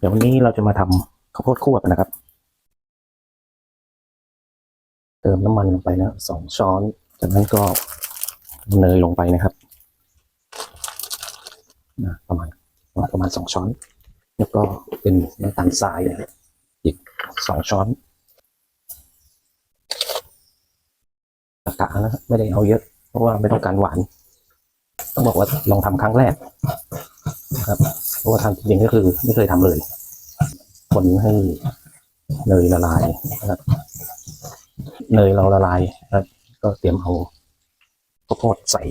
เดี๋ยววันนี้เราจะมาทำข้าวโพดคั่วกันนะครับ เติมน้ำมันลงไปนะสองช้อน จากนั้นก็เนยลงไปนะครับนะประมาณประมาณสองช้อน แล้วก็เป็นน้ำตาลทรายนะอีกสองช้อนกะนะไม่ได้เอาเยอะ เพราะว่าไม่ต้องการหวาน ต้องบอกว่าลองทำครั้งแรก นะครับเพราะว่าทำจริงก็คือไม่เคยทำเลย คนให้เนยละลายนะครับเนยเราละลายนะครับ ก็เตรียมเอาข้าวโพดใส่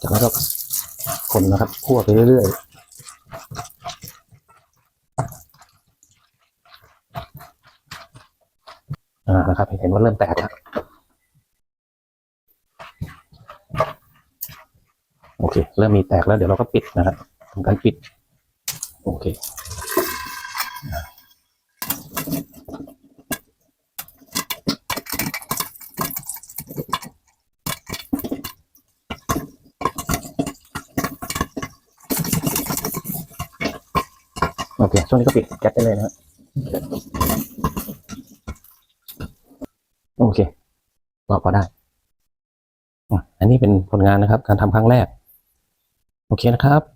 จากนั้นก็คนนะครับคั่วไปเรื่อยๆอ่านะครับเห็นว่าเริ่มแตกแล้วโอเค เริ่มมีแตกแล้วเดี๋ยวเราก็ปิดนะครับทำการปิด โอเคโอเค ช่วงนี้ก็ปิดแก๊สได้เลยนะฮะโอเคก็พอได้ อันนี้เป็นผลงานนะครับ การทำครั้งแรก โอเคนะครับ